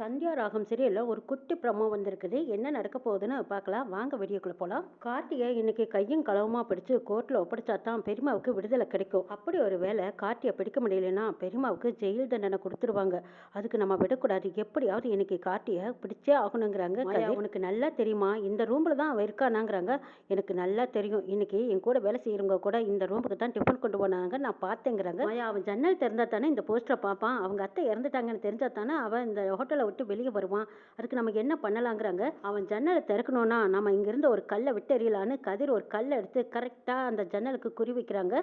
சந்தியா ராகம் சீரியலில் ஒரு குட்டி ப்ரமோ வந்திருக்குது. என்ன நடக்க போகுதுன்னு பார்க்கலாம். வாங்க வீடியோக்குள்ளே போகலாம் கார்த்தியை இன்னைக்கு கையும் களவுமா பிடிச்சு கோர்ட்டில் ஒப்படைச்சா தான் பெரியமாவுக்கு விடுதலை கிடைக்கும். அப்படி ஒரு வேளை கார்த்தியை பிடிக்க முடியலன்னா பெரியமாவுக்கு ஜெயில் தண்டனை கொடுத்துருவாங்க. அதுக்கு நம்ம விடக்கூடாது. எப்படியாவது இன்னைக்கு கார்த்தியை பிடிச்சே ஆகணுங்கிறாங்க. உனக்கு நல்லா தெரியுமா? இந்த ரூமில் தான் அவன் இருக்கானாங்கிறாங்க. எனக்கு நல்லா தெரியும். இன்னைக்கு என் கூட வேலை செய்கிறவங்க கூட இந்த ரூமுக்கு தான் டிஃபன் கொண்டு போனாங்க. நான் பார்த்தேங்கிறாங்க. அவன் ஜன்னல் திறந்தா தானே இந்த போஸ்டரை பார்ப்பான். அவங்க அத்தை இறந்துட்டாங்கன்னு தெரிஞ்சா தானே அவன் இந்த ஹோட்டலை விட்டு வெளியே வருவான். அதுக்கு நம்ம என்ன பண்ணலாங்கிறாங்க? அவன் ஜன்னலை திறக்கணும்னா நம்ம இங்கிருந்து ஒரு கல்லை விட்டு எறியலான்னு கதிர் ஒரு கல்லை எடுத்து கரெக்டாக அந்த ஜன்னலுக்கு குறி வைக்கிறாங்க.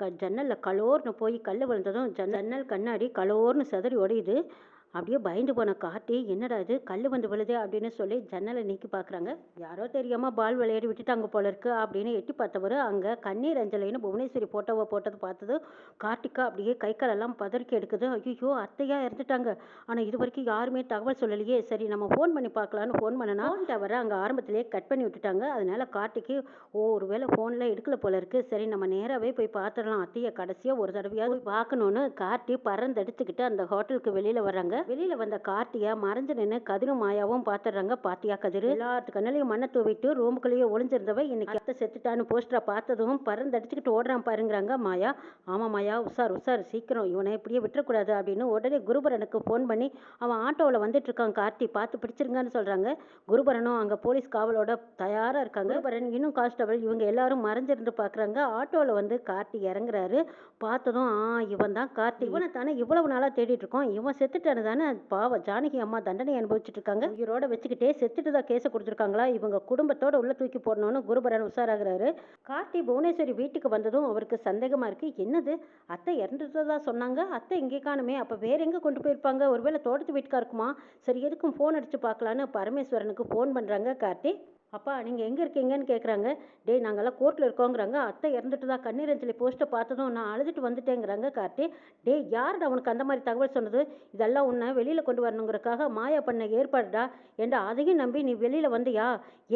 க ஜன்னலில் கலோர்னு போய் கல் விழுந்ததும் ஜன்னல் கண்ணாடி கலோர்னு சிதறி உடையுது. அப்படியே பயந்து போன காட்டி என்னடா இது? கல் வந்து விழுதே அப்படின்னு சொல்லி ஜன்னலை நீக்கி பார்க்குறாங்க யாரோ தெரியாமல் பால் விளையாடி விட்டுட்டாங்க போல இருக்கு அப்படின்னு எட்டி பார்த்தவர் அங்கே கண்ணீர் அஞ்சலின்னு புவனேஸ்வரி போட்டோவை போட்டது பார்த்தது கார்த்திகா அப்படியே கை காலெல்லாம் பதறிக்கி எடுக்குது. ஐயோ அத்தையா இறந்துட்டாங்க. ஆனால் இது வரைக்கும் யாருமே தகவல் சொல்லலையே. சரி நம்ம ஃபோன் பண்ணி பார்க்கலான்னு ஃபோன் பண்ணனா ஃபோன் டவரை அங்கே ஆரம்பத்திலேயே கட் பண்ணி விட்டுட்டாங்க. அதனால கார்த்திக்கு ஓ ஒரு வேளை ஃபோனில் எடுக்கல போல இருக்கு. சரி நம்ம நேராகவே போய் பார்த்துடலாம் அத்தையை கடைசியாக ஒரு தடவையாவது போய் பார்க்கணுன்னு கார்த்தி பறந்தடிச்சுக்கிட்டு அந்த ஹோட்டலுக்கு வெளியில் வர்றாங்க. வெளியில் வந்த கார்த்தியா மறைஞ்சு நின்று கதிரும் மாயாவும் பார்த்துடுறாங்க பாத்தியா கதிர்? எல்லாத்து கண்ணிலையும் மண்ணை தூவிட்டு ரூமுக்குள்ளேயே ஒளிஞ்சிருந்தவ இன்னைக்கு அத்தை செத்துட்டான்னு போஸ்டரை பார்த்ததும் பறந்தடிச்சுக்கிட்டு ஓடுறான் பாருங்கிறாங்க மாயா. ஆமாம் மாயா உஷார் உஷார் சீக்கிரம். இவனை இப்படியே விட்டுறக்கூடாது அப்படின்னு உடனே குருபரனுக்கு ஃபோன் பண்ணி அவன் ஆட்டோவில் வந்துட்டு இருக்கான் கார்த்தி பார்த்து பிடிச்சிருங்கன்னு சொல்கிறாங்க குருபரனும் அங்கே போலீஸ் காவலோட தயாராக இருக்காங்க. குருபரன் இன்னும் கான்ஸ்டபிள் இவங்க எல்லாரும் மறைஞ்சிருந்து பார்க்குறாங்க ஆட்டோவில் வந்து கார்த்தி இறங்குறாரு. பார்த்ததும் ஆ இவன் தான் கார்த்தி. இவனை தானே இவ்வளவு நாளாக தேடிட்டு இருக்கோம். இவன் செத்துட்டானு தானே? பாவ ஜானகி அம்மா தண்டனை அனுபவிச்சுட்டு இருக்காங்க உயிரோட வச்சுக்கிட்டே செத்துட்டு தான் கேஸை கொடுத்துருக்காங்களா? இவங்க குடும்பத்தோட உள்ள தூக்கி போடணும்னு குருபரன் உஷாராகிறாரு. கார்த்தி புவனேஸ்வரி வீட்டுக்கு வந்ததும் அவருக்கு சந்தேகமா இருக்கு. என்னது? அத்தை இறந்துட்டதா சொன்னாங்க? அத்தை இங்கே காணுமே அப்போ வேற எங்கே கொண்டு போயிருப்பாங்க? ஒருவேளை தோட்டத்து வீட்டுக்கா இருக்குமா சரி எதுக்கும் ஃபோன் அடிச்சு பார்க்கலான்னு பரமேஸ்வரனுக்கு ஃபோன் பண்ணுறாங்க கார்த்தி. அப்பா நீங்கள் எங்கே இருக்கீங்கன்னு கேட்குறாங்க டேய் நாங்கள்லாம் கோர்ட்டில் இருக்கோங்கிறாங்க. அத்தை இறந்துட்டு தான் கண்ணீர் அஞ்சலி போஸ்ட்டை பார்த்ததும் நான் அழுதுட்டு வந்துட்டேங்கிறாங்க கார்த்தி. டேய் யாருடா உனக்கு அந்த மாதிரி தகவல் சொன்னது? இதெல்லாம் உன்னை வெளியில் கொண்டு வரணுங்கிறக்காக மாயா பண்ண ஏற்பாடுடா. ஏண்டா அதையும் நம்பி நீ வெளியில் வந்தியா?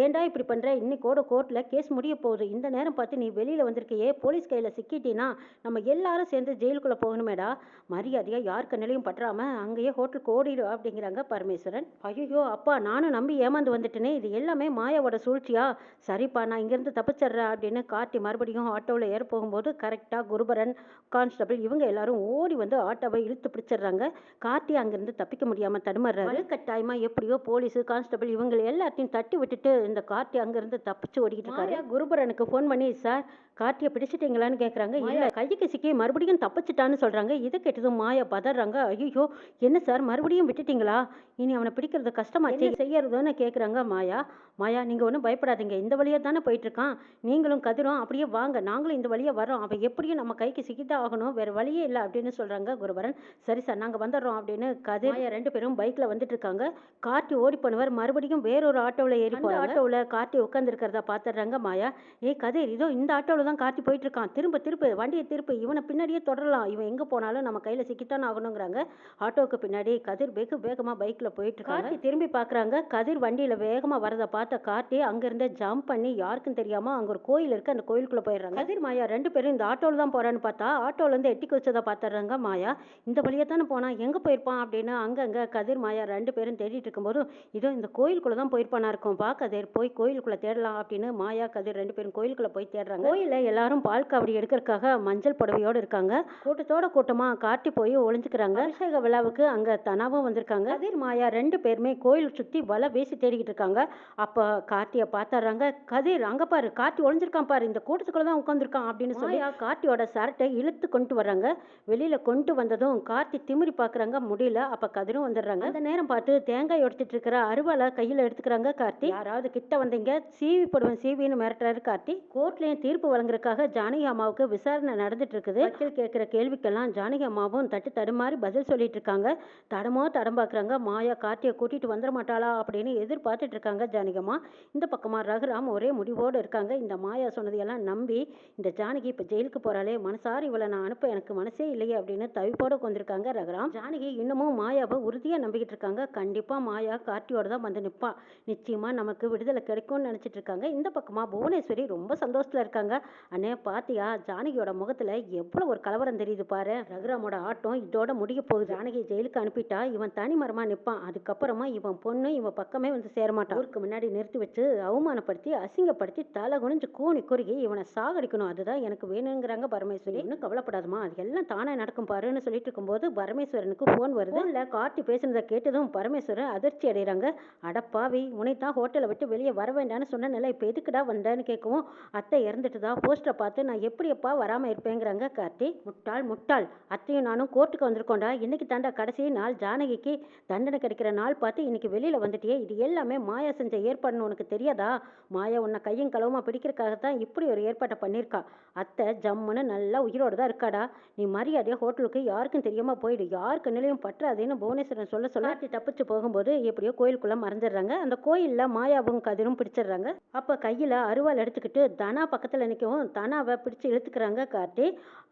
ஏன்டா இப்படி பண்ணுற இன்னைக்கோட கோர்ட்டில் கேஸ் முடிய போகுது. இந்த நேரம் பார்த்து நீ வெளியில் வந்திருக்கியே போலீஸ் கையில் சிக்கிட்டினா நம்ம எல்லாரும் சேர்ந்து ஜெயிலுக்குள்ளே போகணுமேடா. மரியாதையாக யார் கண்ணிலையும் பற்றாமல் அங்கேயே ஹோட்டலுக்கு ஓடிடும் அப்படிங்கிறாங்க பரமேஸ்வரன். ஐயோ அப்பா நானும் நம்பி ஏமாந்து வந்துட்டேனே. இது எல்லாமே மாயாவோட சூழ்ச்சியா? சரிப்பா நான் இங்கேருந்து தப்பிச்சிடுறேன் அப்படின்னு காட்டி மறுபடியும் ஆட்டோவில் ஏற போகும்போது கரெக்டாக குருபரன் கான்ஸ்டபிள் இவங்க எல்லாரும் ஓடி வந்து ஆட்டோவை இழுத்து பிடிச்சிடுறாங்க. கார்த்தி அங்கேருந்து தப்பிக்க முடியாமல் தடுமாறுறாரு. கட்டாயமாக எப்படியோ போலீஸு கான்ஸ்டபிள் இவங்க எல்லாத்தையும் தட்டி விட்டுட்டு இந்த கார்த்தி அங்கேருந்து தப்பிச்சு ஓடிக்கிட்டு இருக்காரு. குருபரனுக்கு ஃபோன் பண்ணி சார் கார்த்தியை பிடிச்சிட்டீங்களான்னு கேட்குறாங்க இல்லை கைக்கு சிக்கி மறுபடியும் தப்பிச்சிட்டான்னு சொல்கிறாங்க இதை கேட்டதும் மாயா பதறாங்க. ஐயோ என்ன சார் மறுபடியும் விட்டுட்டீங்களா? இனி அவனை பிடிக்கிறது கஷ்டமாச்சு. செய்யறதுன்னு கேட்குறாங்க மாயா. மாயா நீங்கள் ஒன்றும் பயப்படாதீங்க. இந்த வழியாக தானே போயிட்டுருக்கான். நீங்களும் கதிரும் அப்படியே வாங்க. நாங்களும் இந்த வழியாக வரோம் அவன் எப்படியும் நம்ம கைக்கு சிக்கிதான் ஆகணும். வேறு வழியே இல்லை அப்படின்னு சொல்கிறாங்க குருபரன். சரி சார் நாங்கள் வந்துடுறோம் அப்படின்னு கதிர் ரெண்டு பேரும் பைக்கில் வந்துட்டு இருக்காங்க கார்த்தி ஓடி போனவர். மறுபடியும் வேறொரு ஆட்டோவில் ஏறி போகிற ஆட்டோவில் கார்த்தி உட்காந்துருக்கிறத பார்த்துடுறாங்க மாயா. ஏய் கதிர் இதோ இந்த ஆட்டோவில் தான் கார்த்தி போயிட்டு இருக்கான் திரும்ப திருப்பு வண்டியை திருப்பு. இவனை பின்னாடியே தொடரலாம். இவன் எங்கே போனாலும் நம்ம கையில் சிக்கித்தான் ஆகணுங்கிறாங்க. ஆட்டோவுக்கு பின்னாடி கதிர் வெகு வேகமாக பைக்கில் போயிட்டு இருக்காங்க திரும்பி பார்க்குறாங்க கதிர் வண்டியில் வேகமாக வரதை பார்த்த கார்த்தி அங்கேருந்து ஜம்ப் பண்ணி யாருக்கும் தெரியாமல் அங்கே ஒரு கோயில் இருக்கு அந்த கோயிலுக்குள்ளே போயிடுறாங்க. கதிர் மாயா ரெண்டு பேரும் இந்த ஆட்டோவில் தான் போகிறான்னு பார்த்தா ஆட்டோலேருந்து எட்டி குச்சதை பார்த்துடுறாங்க மாயா. இந்த வழியாக தானே போனான் எங்கே போயிருப்பான் அப்படின்னு அங்கங்கே கதிர் மாயா ரெண்டு பேரும் தேடிட்டு இருக்கும்போது இதோ இந்த கோயிலுக்குள்ளே தான் போயிருப்பானா இருக்கும். வா கதிர் போய் கோயிலுக்குள்ளே தேடலாம் அப்படின்னு மாயா கதிர் ரெண்டு பேரும் கோயிலுக்குள்ளே போய் தேடுறாங்க. கோயிலில் எல்லாரும் பால் காவடி எடுக்கிறதுக்காக மஞ்சள் புடவையோடு இருக்காங்க. கூட்டத்தோட கூட்டமாக காட்டி போய் ஒளிஞ்சுக்கிறாங்க. அபிஷேக விழாவுக்கு அங்கே தனாவும் வந்திருக்காங்க. கதிர் மாயா ரெண்டு பேருமே கோயில் சுற்றி வலை வீசி தேடிக்கிட்டு இருக்காங்க. அப்போ கார்த்தியை பார்த்துடுறாங்க கதிர் அங்கே பாரு கார்த்தி ஒளிஞ்சிருக்கான் பாரு. இந்த கூட்டத்துக்குள்ள தான் உட்காந்துருக்கான் அப்படின்னு சொல்லி கார்த்தியோட சரட்டை இழுத்து கொண்டு வர்றாங்க. வெளியில கொண்டு வந்ததும் கார்த்தி திமிரி பார்க்குறாங்க முடியல. அப்போ கதிரும் வந்துடுறாங்க. அந்த நேரம் பார்த்து தேங்காய் உடைச்சிட்டு இருக்கிற அருவாலை கையில் எடுத்துக்கிறாங்க கார்த்தி. யாராவது கிட்ட வந்தீங்க. சீவி போடுவேன் சீவின்னு மிரட்டுறாரு கார்த்தி. கோர்ட்லயும் தீர்ப்பு வழங்குறதுக்காக ஜானகி அம்மாவுக்கு விசாரணை நடந்துட்டு இருக்குது. வக்கீல் கேட்குற கேள்விக்கெல்லாம் ஜானகி அம்மாவும் தட்டு தடுமாறி பதில் சொல்லிட்டு இருக்காங்க. தடமோ தடம் பார்க்குறாங்க மாயா கார்த்தியை கூட்டிட்டு வந்துட மாட்டாளா அப்படின்னு எதிர்பார்த்துட்டு இருக்காங்க ஜானகி அம்மா. இந்த பக்கமாக ரகுராம் ஒரே முடிவோடு இருக்காங்க. இந்த மாயா சொன்னதையெல்லாம் நம்பி இந்த ஜானகி இப்போ ஜெயிலுக்கு போகிறாளே மனசார இவளை நான் அனுப்ப எனக்கு மனசே இல்லையே அப்படின்னு தவிப்போடு கொண்டிருக்காங்க ரகுராம். ஜானகி இன்னமும் மாயாவை உறுதியாக நம்பிக்கிட்டு இருக்காங்க. கண்டிப்பாக மாயா கார்த்தியோட தான் வந்து நிற்பா நிச்சயமாக நமக்கு விடுதலை கிடைக்கும்னு நினச்சிட்டு இருக்காங்க. இந்த பக்கமாக புவனேஸ்வரி ரொம்ப சந்தோஷத்தில் இருக்காங்க. அண்ணே பாத்தியா ஜானகியோட முகத்தில் எவ்வளோ ஒரு கலவரம் தெரியுது பாரு. ரகுராமோட ஆட்டம் இதோட முடிய போகுது. ஜானகி ஜெயிலுக்கு அனுப்பிட்டா இவன் தனிமரமாக நிற்பான் அதுக்கப்புறமா இவன் பொண்ணு இவன் பக்கமே வந்து சேரமாட்டான் ஊருக்கு முன்னாடி நிறுத்தி வச்சு அவமானப்படுத்தி அசிங்கப்படுத்தி தலை குனிஞ்சு கூனி குறுகி இவனை சாகடிக்கணும். அதுதான் எனக்கு வேணுங்கிறாங்க பரமேஸ்வரி. இன்னும் கவலைப்படாதமா அது எல்லாம் தானே நடக்கும் பாருன்னு சொல்லிட்டு இருக்கும்போது பரமேஸ்வரனுக்கு ஃபோன் வருது. இல்லை கார்த்தி பேசுனதை கேட்டதும் பரமேஸ்வரன் அதிர்ச்சி அடைகிறாங்க. அடப்பாவி உன்னை தான் ஹோட்டலை விட்டு வெளியே வர வேண்டாம்னு சொன்னேன்ல இப்போ எதுக்குடா வந்தேன்னு கேட்கவும் அத்தை இறந்துட்டு தான் போஸ்டரை பார்த்து நான் எப்படியப்பா வராமல் இருப்பேங்கிறாங்க கார்த்தி. முட்டாள் முட்டாள். அத்தையும் நானும் கோர்ட்டுக்கு வந்திருக்கோண்டா இன்னைக்கு தாண்டா கடைசி நாள். ஜானகிக்கு தண்டனை கிடைக்கிற நாள் பார்த்து இன்னைக்கு வெளியில் வந்துட்டியே. இது எல்லாமே மாயா செஞ்ச ஏற்பாடுன்னு உனக்கு தெரியாதா? மாயா உன்னை கையும் களவுமா பிடிக்கிறதுக்காக தான் இப்படி ஒரு ஏற்பாட்டை பண்ணியிருக்கா. அத்தை ஜம்முன்னு நல்லா உயிரோட தான் இருக்காடா. நீ மரியாதையாக ஹோட்டலுக்கு யாருக்கும் தெரியாமல் போயிடு. யார் கண்ணிலையும் பற்றாதேன்னு புவனேஸ்வரன் சொல்ல சொல்ல ஆட்டி தப்பிச்சு போகும்போது எப்படியோ கோயிலுக்குள்ளே மறைஞ்சிடுறாங்க. அந்த கோயிலில் மாயாவும் கதிரும் பிடிச்சிடுறாங்க. அப்போ கையில் அருவாள் எடுத்துக்கிட்டு தனா பக்கத்தில் நிற்கவும் தனாவை பிடிச்சு இழுத்துக்கிறாங்க கார்த்தி.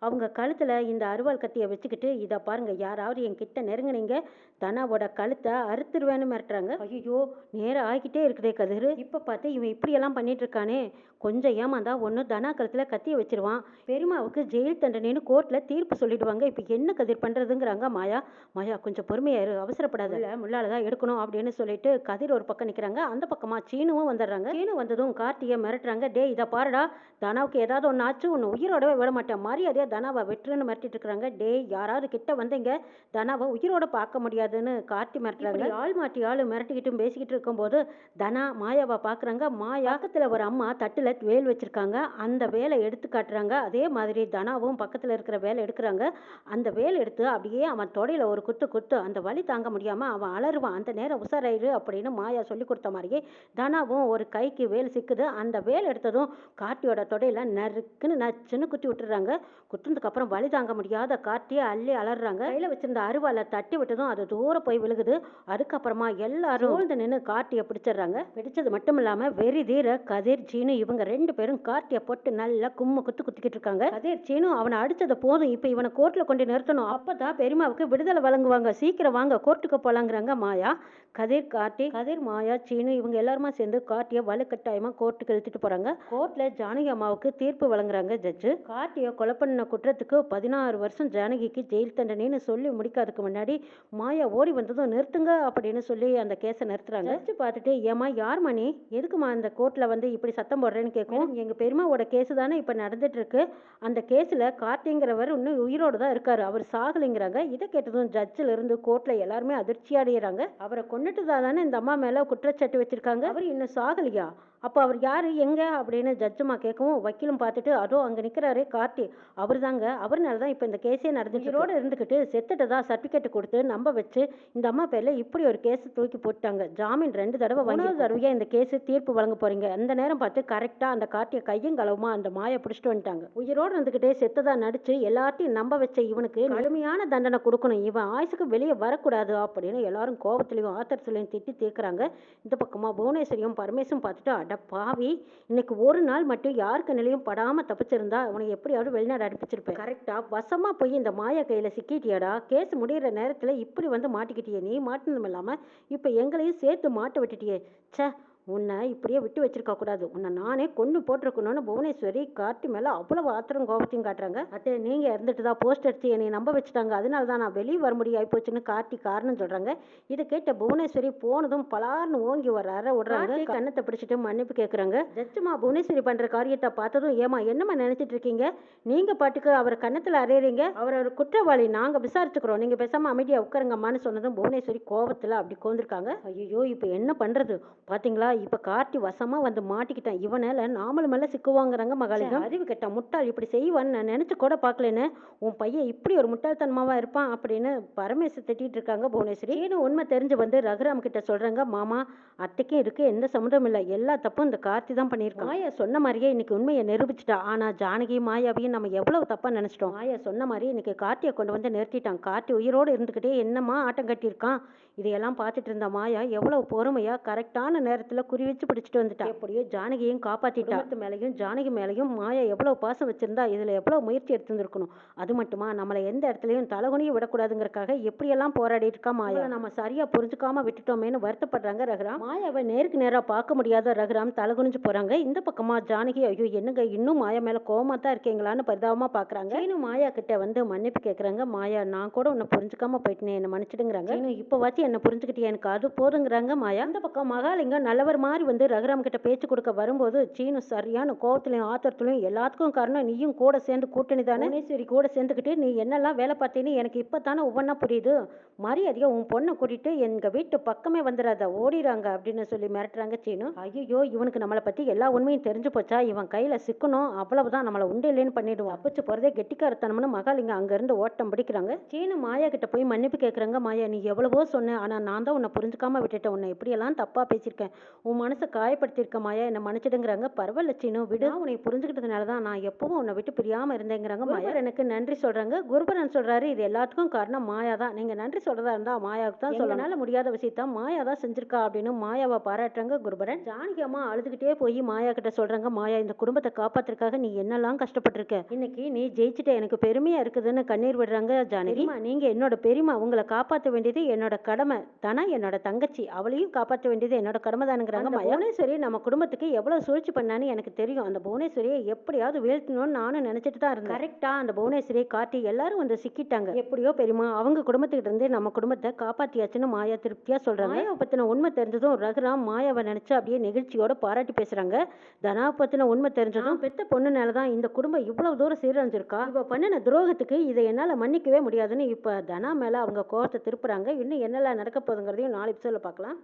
அவங்க கழுத்தில் இந்த அருவாள் கத்தியை வச்சுக்கிட்டு இதை பாருங்க யாராவது என் கிட்ட நெருங்குனீங்க. தனாவோட கழுத்தை அறுத்துருவேன்னு மிரட்டுறாங்க. ஐயோ நேரம் ஆகிக்கிட்டே இருக்குதே கதிர். இப்போ பார்த்து இவன் இப்படியெல்லாம் பண்ணிட்டு இருக்கானே கொஞ்சம் ஏமாந்தா ஒன்று தனா கழுத்தில் கத்தியை வச்சிருவான். பெருமாவுக்கு ஜெயில் தண்டனைன்னு கோர்ட்டில் தீர்ப்பு சொல்லிடுவாங்க. இப்போ என்ன கதிர் பண்ணுறதுங்கிறாங்க மாயா. மாயா கொஞ்சம் பொறுமையா இரு அவசரப்படாத. இல்லை முள்ளால தான் எடுக்கணும் அப்படின்னு சொல்லிட்டு கதிர் ஒரு பக்கம் நிற்கிறாங்க அந்த பக்கமாக சீனுவும் வந்துடுறாங்க. சீனு வந்ததும் கார்த்தியை மிரட்டுறாங்க. டே இதை பாருடா. தனாவுக்கு ஏதாவது ஒன்று ஆச்சு உன்னை உயிரோடவே விட மாட்டேன். மரியாதையாக தனாவை வெட்டுன்னு மிரட்டிட்டு இருக்கிறாங்க டே யாராவது கிட்ட வந்தீங்க. தனாவை உயிரோட பார்க்க முடியாதுன்னு கார்த்தி மிரட்டுறாங்க. ஆள் மாட்டி ஆள் மிரட்டிக்கிட்டும் பேசிக்கிட்டு இருக்கும்போது தனா மாயாவை பார்க்குறாங்க மாயா பக்கத்தில் ஒரு அம்மா தட்டில் வேல் வச்சிருக்காங்க. அந்த வேலை எடுத்து காட்டுறாங்க. அதே மாதிரி தனாவும் பக்கத்தில் இருக்கிற வேலை எடுக்கிறாங்க. அந்த வேல் எடுத்து அப்படியே அவன் தொடையில ஒரு குத்து குத்து அந்த வலி தாங்க முடியாமல் அவன் அலறுவான். அந்த நேரம் உசாராயிரு அப்படின்னு மாயா சொல்லி கொடுத்த மாதிரியே தனாவும் ஒரு கைக்கு வேல் சிக்குது. அந்த வேல் எடுத்ததும் கார்த்தியோட தொடையில நறுக்குன்னு நச்சுன்னு குத்தி விட்டுறாங்க. குத்துனதுக்கு அப்புறம் வலி தாங்க முடியாத கார்த்தியை அள்ளி அலறாங்க கையில் வச்சிருந்த அருவாலை தட்டி விட்டதும் அது தூரம் போய் விழுகுது. அதுக்கப்புறமா எல்லாரும் நின்று கார்த்தியை பிடிச்சிடுறாங்க. பிடிச்சது மட்டும் இல்லாம வெறி தீர கதிர் சீனு இவங்க ரெண்டு பேரும் கார்த்தியை போட்டு நல்லா கும்மு குத்து குத்திக்கிட்டு இருக்காங்க. கதிர் சீனு அவனை அடித்தது போதும். இப்போ இவனை கோர்ட்ல கொண்டு நிறுத்தணும். அப்பதான் பெரியமாவுக்கு விடுதலை வழங்குவாங்க. சீக்கிரம் வாங்க கோர்ட்டுக்கு போலாங்கிறாங்க மாயா. கதிர் கார்த்தி கதிர் மாயா சீனு இவங்க எல்லாருமா சேர்ந்து கார்த்தியை வலுக்கட்டாயமா கோர்ட்டுக்கு இழுத்துட்டு போறாங்க. கோர்ட்ல ஜானகி அம்மாவுக்கு தீர்ப்பு வழங்குறாங்க ஜட்ஜு கார்த்தியை கொலை குற்றத்துக்கு பதினாறு வருஷம் ஜானகிக்கு ஜெயில் தண்டனைன்னு சொல்லி முடிக்காததுக்கு முன்னாடி மாயா ஓடி வந்ததும் நிறுத்துங்க அப்படின்னு சொல்லி அந்த கேஸை நிறுத்துறாங்க. ஜட்ஜு பார்த்துட்டு ஏமா யார் மணி எதுக்குமா அந்த கோர்ட்ல வந்து இப்படி சத்தம் போடுறேன்னு கேட்கும்? எங்க பெரியமாவோட கேஸ் தானே இப்ப நடந்துட்டு இருக்கு அந்த கேஸ்ல கார்த்திங்கிறவர் இன்னும் உயிரோடு தான் இருக்காரு. அவர் சாகலைங்கிறாங்க. இதை கேட்டதும் ஜட்ஜில் இருந்து கோர்ட்ல எல்லாருமே அதிர்ச்சி அடைகிறாங்க அவரை கொண்டுட்டு தானே இந்த அம்மா மேல குற்றச்சாட்டு வச்சிருக்காங்க? அவர் இன்னும் சாகலையா? அப்போ அவர் யார் எங்கே அப்படின்னு ஜட்ஜுமா கேட்கவும் வக்கீலும் பார்த்துட்டு அதோ அங்கே நிற்கிறாரே கார்த்தி. அவர் தாங்க அவர்னால தான் இப்போ இந்த கேஸே நடந்துட்டு ரோடு இருந்துக்கிட்டு செத்துட்டதா சர்டிஃபிகேட் கொடுத்து நம்ப வச்சு இந்த அம்மா பேரில் இப்படி ஒரு கேஸ் தூக்கி போட்டாங்க ஜாமீன் ரெண்டு தடவை வாங்கி தடவையா இந்த கேஸ் தீர்ப்பு வழங்க போறீங்க. அந்த நேரம் பார்த்து கரெக்டாக அந்த கார்த்தியை கையும் களவுமா அந்த மாயை பிடிச்சிட்டு வந்துட்டாங்க. உயிரோடு இருந்துக்கிட்டே செத்ததா நடிச்சு எல்லாத்தையும் நம்ப வச்ச இவனுக்கு கடுமையான தண்டனை கொடுக்கணும். இவன் ஆயுசுக்கு வெளியே வரக்கூடாது அப்படின்னு எல்லாரும் கோபத்திலையும் ஆத்திரத்திலையும் திட்டி தீர்க்குறாங்க. இந்த பக்கமா புவனேஸ்வரியும் பரமேசும் பார்த்துட்டு அட பாவி. இன்னைக்கு ஒரு நாள் மட்டும் யாருக்கு நிலையும் படாம தப்பிச்சிருந்தா உனக்கு எப்படியாவது வெளிநாடு அனுப்பிச்சிருப்பேன். கரெக்டா வசமா போய் இந்த மாயா கையில சிக்கிட்டியாடா. கேஸ் முடியிற நேரத்துல இப்படி வந்து மாட்டிக்கிட்டியே. நீ மாட்டினதும் இல்லாம இப்ப எங்களையும் சேர்த்து மாட்ட விட்டுட்டியே. ச்சே உன்னை இப்படியே விட்டு வச்சிருக்க கூடாது. உன்னை நானே கொண்டு போட்டிருக்கணும்னு புவனேஸ்வரி கார்த்தி மேல அவ்வளவு ஆத்திரம் கோபத்தையும் காட்டுறாங்க. அத்தை நீங்க இருந்துட்டு தான் போஸ்ட் அடிச்சு என்னை நம்ப வச்சுட்டாங்க. அதனால தான் நான் வெளியே வர முடியாது போச்சுன்னு கார்த்தி காரணம் சொல்றாங்க. இதை கேட்ட புவனேஸ்வரி போனதும் பலார்னு ஓங்கி அறை விடுறாங்க கண்ணத்தை பிடிச்சிட்டு மன்னிப்பு கேட்குறாங்க ஜட்ஜுமா புவனேஸ்வரி பண்ற காரியத்தை பார்த்ததும் ஏமா என்னம்மா நினைச்சிட்டு இருக்கீங்க? நீங்க பாட்டுக்கு அவர் கன்னத்துல அறையறீங்க. அவர் ஒரு குற்றவாளி. நாங்க விசாரிச்சுக்கிறோம். நீங்க பேசாம அமைதியா உட்காருங்கம்மான்னு சொன்னதும் புவனேஸ்வரி கோவத்துல அப்படி கோந்திருக்காங்க. ஐயோ இப்போ என்ன பண்றது? பாத்தீங்களா? இப்ப கார்த்தி வசமா வந்து மாட்டிக்கிட்டான். இவனால நாமளும் மேல சிக்குவாங்கிறாங்க மகாலிங்கம். அறிவு கெட்ட முட்டாள் இப்படி செய்வான்னு நான் நினைச்சு கூட பார்க்கலன்னு உன் பையன் இப்படி ஒரு முட்டாள்தனமாவா இருப்பான் அப்படின்னு பரமேச திட்டிட்டு இருக்காங்க புவனேஸ்வரி. ஏன்னு உண்மை தெரிஞ்சு வந்து ரகுராம் கிட்ட சொல்றாங்க மாமா அத்தைக்கும் இருக்கு எந்த சம்மந்தமும் இல்லை. எல்லா தப்பும் இந்த கார்த்தி தான் பண்ணியிருக்கான். மாயா சொன்ன மாதிரியே இன்னைக்கு உண்மையை நிரூபிச்சிட்டா. ஆனா ஜானகி மாயாவையும் நம்ம எவ்வளவு தப்பா நினைச்சிட்டோம். மாயா சொன்ன மாதிரி இன்னைக்கு கார்த்தியை கொண்டு வந்து நிறுத்திட்டான். கார்த்தி உயிரோடு இருந்துக்கிட்டே என்னமா ஆட்டம் கட்டியிருக்கான்? இதையெல்லாம் பார்த்துட்டு இருந்த மாயா எவ்வளவு பொறுமையா கரெக்டான நேரத்துல குறி வச்சு பிடிச்சிட்டு வந்துட்டா. எப்படியோ ஜானகியையும் காப்பாத்திட்டா. குடும்பத்து மேலையும் ஜானகி மேலையும் மாயா எவ்வளவு பாசம் வச்சிருந்தா இதுல எவ்வளவு முயற்சி எடுத்திருந்திருக்கணும். அது மட்டுமா? நம்மளை எந்த இடத்துலயும் தலகுனிய விடக்கூடாதுங்கிறக்காக எப்படியெல்லாம் போராடிட்டு இருக்கா மாயா? நம்ம சரியா புரிஞ்சுக்காம விட்டுட்டோமேன்னு வருத்தப்படுறாங்க ரகுராம். மாயாவை நேருக்கு நேரா பார்க்க முடியாத ரகுராம் தலகுனிஞ்சு போறாங்க. இந்த பக்கமா ஜானகி ஐயோ என்னங்க இன்னும் மாயா மேல கோவமா தான் இருக்கீங்களான்னு பரிதாபமா பாக்குறாங்க. சீனு மாயா கிட்ட வந்து மன்னிப்பு கேக்குறாங்க. மாயா நான் கூட உன்னை புரிஞ்சுக்காம போயிட்டேனே என்ன மன்னிச்சிடுங்கிறாங்க. சீனு இப்போ வாத்தி என்ன புரிஞ்சுக்கிட்டே எனக்கு அது போதுங்கிறாங்க மாயா. அந்த பக்கம் மகாலிங்கம் நல்லவர் மாதிரி வந்து ரகுராம் கிட்ட பேச்சு கொடுக்க வரும்போது சீனு சரியான கோவத்திலையும் ஆத்திரத்திலையும் எல்லாத்துக்கும் காரணம் நீயும் கூட சேர்ந்து கூட்டணி தானே? புவனேஸ்வரி கூட சேர்ந்துக்கிட்டு நீ என்னெல்லாம் வேலை பார்த்தேன்னு எனக்கு இப்போ தானே ஒவ்வொன்றா புரியுது. மரியாதையா உன் பொண்ணை கூட்டிட்டு எங்க வீட்டு பக்கமே வந்துடாத ஓடிறாங்க அப்படின்னு சொல்லி மிரட்டுறாங்க சீனு. ஐயோ இவனுக்கு நம்மளை பத்தி எல்லா உண்மையும் தெரிஞ்சு போச்சா? இவன் கையில சிக்கணும் அவ்வளவுதான் நம்மளை உண்டு இல்லைன்னு பண்ணிடுவான். அப்பச்சு போறதே கெட்டிக்காரத்தனம்னு மகாலிங்கம் அங்க இருந்து ஓட்டம் பிடிக்கிறாங்க. சீனு மாயா கிட்ட போய் மன்னிப்பு கேக்குறாங்க மாயா நீ எவ்வளவோ சொன்ன ஆனா நான் தான் உன்னை புரிஞ்சுக்காம விட்டுட்டேன். உன்னை எப்படியெல்லாம் தப்பா பேசியிருக்கேன்? உன் மனசை காயப்படுத்தியிருக்க மாயா என்ன மன்னிச்சிடுங்கிறாங்க. பரவாயில்ல சீனு விடு. உன்னை புரிஞ்சுக்கிட்டதுனால தான் நான் எப்பவும் உன்னை விட்டு பிரியாம இருந்தேங்கிறாங்க மாயா. எனக்கு நன்றி சொல்றாங்க. குருபரன் சொல்றாரு இது எல்லாத்துக்கும் காரணம் மாயா தான் நீங்க நன்றி சொல்றதா இருந்தா மாயாவுக்கு தான் சொல்லனால முடியாத விஷயத்த மாயா தான் செஞ்சிருக்கா அப்படின்னு மாயாவை பாராட்டுறாங்க குருபரன். ஜானகி அம்மா அழுதுகிட்டே போய் மாயா கிட்ட சொல்றாங்க மாயா இந்த குடும்பத்தை காப்பாத்துறதுக்காக நீ என்னெல்லாம் கஷ்டப்பட்டிருக்க? இன்னைக்கு நீ ஜெயிச்சுட்ட எனக்கு பெருமையா இருக்குதுன்னு கண்ணீர் விடுறாங்க ஜானகி. "பெரியம்மா, நீங்க என்னோட பெரியம்மா. உங்களை காப்பாற்ற வேண்டியது என்னோட கடமை. தானா என்னோட தங்கச்சி. அவளையும் காப்பாற்ற வேண்டியது என்னோட கடமை தானுங்கிறாங்க புவனேஸ்வரி நம்ம குடும்பத்துக்கு எவ்வளவு சூழ்ச்சி பண்ணான்னு எனக்கு தெரியும். அந்த புவனேஸ்வரியை எப்படியாவது வீழ்த்தணும்னு நானும் நினைச்சிட்டு தான் இருந்தேன். கரெக்டா. அந்த புவனேஸ்வரியை காட்டி எல்லாரும் வந்து சிக்கிட்டாங்க. எப்படியோ பெரியம்மா அவங்க குடும்பத்துக்கிட்ட இருந்து நம்ம குடும்பத்தை காப்பாத்தியாச்சுன்னு மாயா திருப்தியா சொல்றாங்க. மாயாவை பத்தின உண்மை தெரிஞ்சதும் ரகுராம் மாயாவை நினைச்சு அப்படியே நெகிழ்ச்சியோட பாராட்டி பேசுறாங்க. தனா பத்தின உண்மை தெரிஞ்சதும் பெத்த பொண்ணுனால தான் இந்த குடும்பம் இவ்வளவு தூரம் சீரழிஞ்சிருக்கா? இவ பண்ணின துரோகத்துக்கு இதை என்னால மன்னிக்கவே முடியாதுன்னு இப்ப தனா மேல அவங்க கோவத்தை திருப்புறாங்க. இன்னும் என்னெல்லாம் நடக்க போகுதுங்கிறதையும் நாலு எபிசோட்ல பார்க்கலாம்.